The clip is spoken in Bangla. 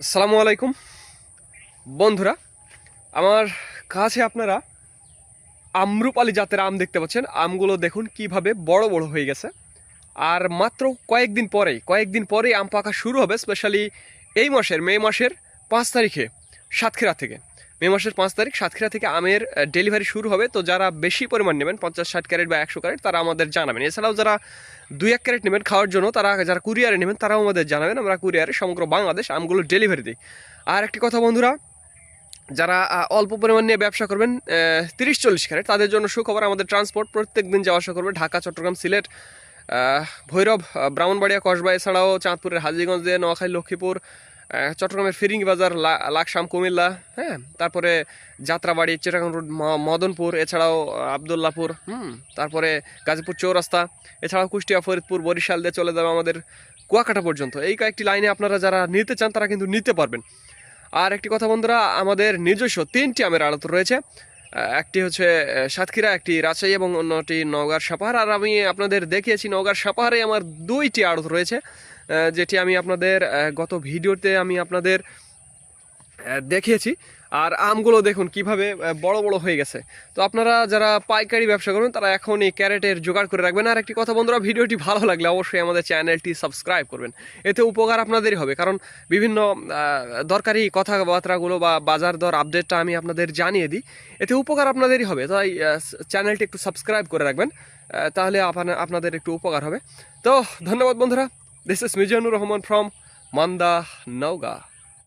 আসসালামু আলাইকুম। বন্ধুরা, আমার কাছে আপনারা আম্রপালি জাতের আম দেখতে পাচ্ছেন। আমগুলো দেখুন কীভাবে বড় বড় হয়ে গেছে। আর মাত্র কয়েকদিন পরেই কয়েকদিন পরেই আম পাকা শুরু হবে স্পেশালি এই মাসের, মে মাসের পাঁচ তারিখে সাতক্ষীরা থেকে। মে মাসের পাঁচ তারিখ সাতক্ষীরা থেকে আমের ডেলিভারি শুরু হবে। তো যারা বেশি পরিমাণ নেবেন, পঞ্চাশ, ষাট ক্যারেট বা একশো ক্যারেট, তারা আমাদের জানাবেন। এছাড়াও যারা দুই, এক ক্যারেট নেবেন খাওয়ার জন্য, তারা যারা কুরিয়ারে নেবেন, তারাও আমাদের জানাবেন। আমরা কুরিয়ারে সমগ্র বাংলাদেশ আমগুলো ডেলিভারি দিই। আর একটি কথা বন্ধুরা, যারা অল্প পরিমাণ নিয়ে ব্যবসা করবেন তিরিশ, চল্লিশ ক্যারেট, তাদের জন্য সুখবর আমাদের ট্রান্সপোর্ট প্রত্যেক দিন যাওয়া আসা করবে ঢাকা, চট্টগ্রাম, সিলেট ভৈরব ব্রাহ্মণবাড়িয়া, কসবা, এছাড়াও চাঁদপুরের হাজিগঞ্জ, নোয়াখালী, লক্ষ্মীপুর চট্টগ্রামের ফিরিঙ্গি বাজার লাকসাম, কুমিল্লা হ্যাঁ? তারপরে যাত্রাবাড়ি, চিটাগাং রোড মদনপুর, এছাড়াও আবদুল্লাপুর, হুম? তারপরে গাজীপুর চৌরাস্তা, এছাড়াও কুষ্টিয়া, ফরিদপুর, বরিশাল দিয়ে চলে যাবে আমাদের কুয়াকাটা পর্যন্ত। এই কয়েকটি লাইনে আপনারা যারা নিতে চান, তারা কিন্তু নিতে পারবেন। আর একটি কথা বন্ধুরা, আমাদের নিজস্ব তিনটি আমের আড়ত রয়েছে। একটি হচ্ছে সাতক্ষীরা, একটি রাজশাহী এবং অন্যটি নওগাঁর সাপাহার। আর আমি আপনাদের দেখিয়েছি, নওগাঁর সাপাহারে আমার দুইটি আড়ত রয়েছে। যেটি আমি আপনাদের গত ভিডিওতে আমি আপনাদের দেখিয়েছি। আর আমগুলো দেখুন কীভাবে বড় বড় হয়ে গেছে। তো আপনারা যারা পাইকারি ব্যবসা করবেন তারা এখনই ক্যারেটের জোগাড় করে রাখবেন। আর একটি কথা বন্ধুরা, ভিডিওটি ভালো লাগলে অবশ্যই আমাদের চ্যানেলটি সাবস্ক্রাইব করবেন। এতে উপকার আপনাদেরই হবে। কারণ বিভিন্ন দরকারি কথাবার্তাগুলো বা বাজার দর আপডেটটা আমি আপনাদের জানিয়ে দিই। এতে উপকার আপনাদেরই হবে। তাই চ্যানেলটি একটু সাবস্ক্রাইব করে রাখবেন। তাহলে আপনা- আপনাদের একটু উপকার হবে। তো ধন্যবাদ বন্ধুরা। This is Mijanur Rahman from Manda, Nauga.